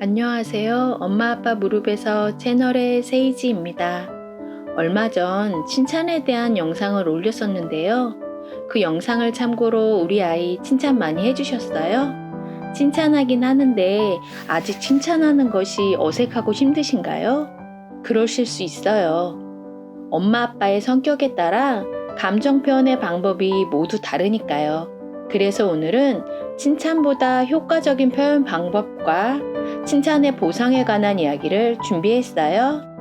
안녕하세요. 엄마 아빠 무릎에서 채널의 세이지입니다. 얼마 전 칭찬에 대한 영상을 올렸었는데요. 그 영상을 참고로 우리 아이 칭찬 많이 해주셨어요. 칭찬하긴 하는데 아직 칭찬하는 것이 어색하고 힘드신가요? 그러실 수 있어요. 엄마 아빠의 성격에 따라 감정 표현의 방법이 모두 다르니까요. 그래서 오늘은 칭찬보다 효과적인 표현 방법과 칭찬의 보상에 관한 이야기를 준비했어요.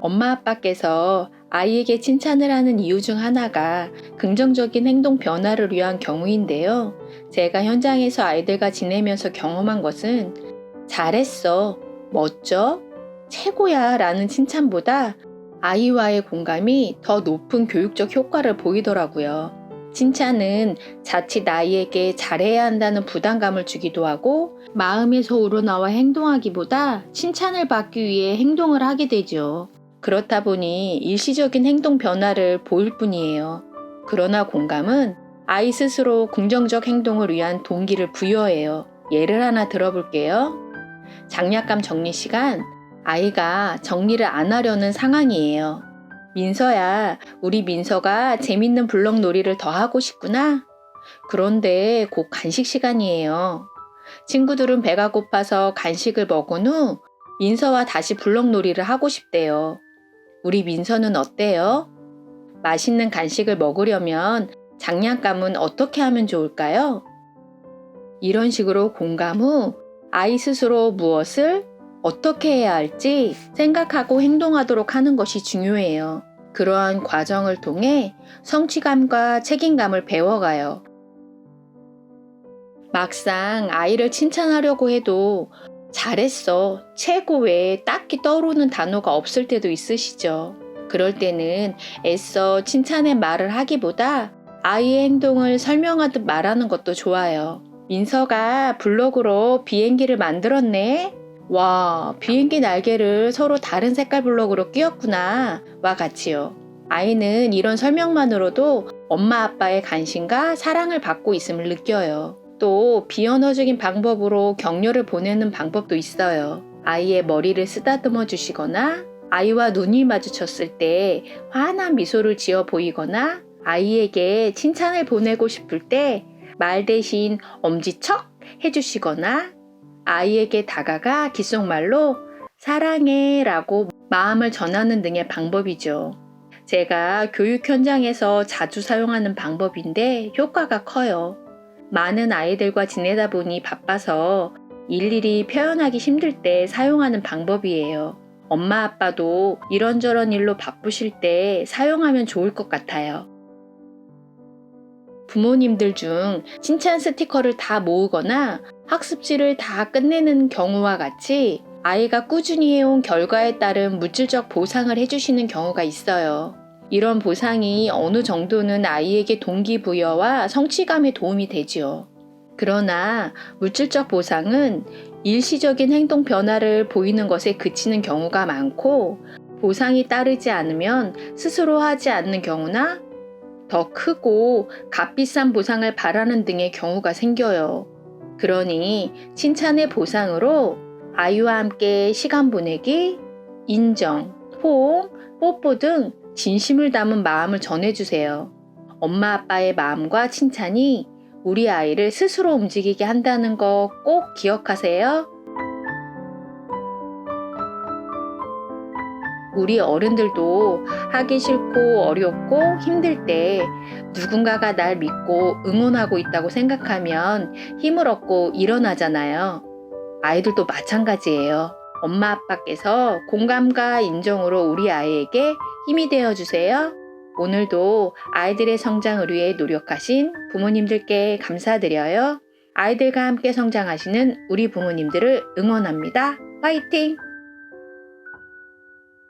엄마 아빠께서 아이에게 칭찬을 하는 이유 중 하나가 긍정적인 행동 변화를 위한 경우인데요. 제가 현장에서 아이들과 지내면서 경험한 것은 잘했어, 멋져, 최고야 라는 칭찬보다 아이와의 공감이 더 높은 교육적 효과를 보이더라고요. 칭찬은 자칫 아이에게 잘해야 한다는 부담감을 주기도 하고 마음에서 우러나와 행동하기보다 칭찬을 받기 위해 행동을 하게 되죠. 그렇다 보니 일시적인 행동 변화를 보일 뿐이에요. 그러나 공감은 아이 스스로 긍정적 행동을 위한 동기를 부여해요. 예를 하나 들어볼게요. 장약감 정리 시간, 아이가 정리를 안 하려는 상황이에요. 민서야, 우리 민서가 재밌는 블럭 놀이를 더 하고 싶구나? 그런데 곧 간식 시간이에요. 친구들은 배가 고파서 간식을 먹은 후 민서와 다시 블럭 놀이를 하고 싶대요. 우리 민서는 어때요? 맛있는 간식을 먹으려면 장난감은 어떻게 하면 좋을까요? 이런 식으로 공감 후 아이 스스로 무엇을 어떻게 해야 할지 생각하고 행동하도록 하는 것이 중요해요. 그러한 과정을 통해 성취감과 책임감을 배워가요. 막상 아이를 칭찬하려고 해도 잘했어, 최고 외에 딱히 떠오르는 단어가 없을 때도 있으시죠. 그럴 때는 애써 칭찬의 말을 하기보다 아이의 행동을 설명하듯 말하는 것도 좋아요. 민서가 블록으로 비행기를 만들었네. 와, 비행기 날개를 서로 다른 색깔 블록으로 끼웠구나. 와 같이요. 아이는 이런 설명만으로도 엄마 아빠의 관심과 사랑을 받고 있음을 느껴요. 또 비언어적인 방법으로 격려를 보내는 방법도 있어요. 아이의 머리를 쓰다듬어 주시거나 아이와 눈이 마주쳤을 때 환한 미소를 지어 보이거나 아이에게 칭찬을 보내고 싶을 때 말 대신 엄지척 해주시거나 아이에게 다가가 귓속말로 사랑해 라고 마음을 전하는 등의 방법이죠. 제가 교육 현장에서 자주 사용하는 방법인데 효과가 커요. 많은 아이들과 지내다 보니 바빠서 일일이 표현하기 힘들 때 사용하는 방법이에요. 엄마 아빠도 이런저런 일로 바쁘실 때 사용하면 좋을 것 같아요. 부모님들 중 칭찬 스티커를 다 모으거나 학습지를 다 끝내는 경우와 같이 아이가 꾸준히 해온 결과에 따른 물질적 보상을 해주시는 경우가 있어요. 이런 보상이 어느 정도는 아이에게 동기부여와 성취감에 도움이 되지요. 그러나 물질적 보상은 일시적인 행동 변화를 보이는 것에 그치는 경우가 많고 보상이 따르지 않으면 스스로 하지 않는 경우나 더 크고 값비싼 보상을 바라는 등의 경우가 생겨요. 그러니 칭찬의 보상으로 아이와 함께 시간 보내기, 인정, 포옹, 뽀뽀 등 진심을 담은 마음을 전해주세요. 엄마 아빠의 마음과 칭찬이 우리 아이를 스스로 움직이게 한다는 거 꼭 기억하세요. 우리 어른들도 하기 싫고 어렵고 힘들 때 누군가가 날 믿고 응원하고 있다고 생각하면 힘을 얻고 일어나잖아요. 아이들도 마찬가지예요. 엄마 아빠께서 공감과 인정으로 우리 아이에게 힘이 되어 주세요. 오늘도 아이들의 성장을 위해 노력하신 부모님들께 감사드려요. 아이들과 함께 성장하시는 우리 부모님들을 응원합니다. 화이팅!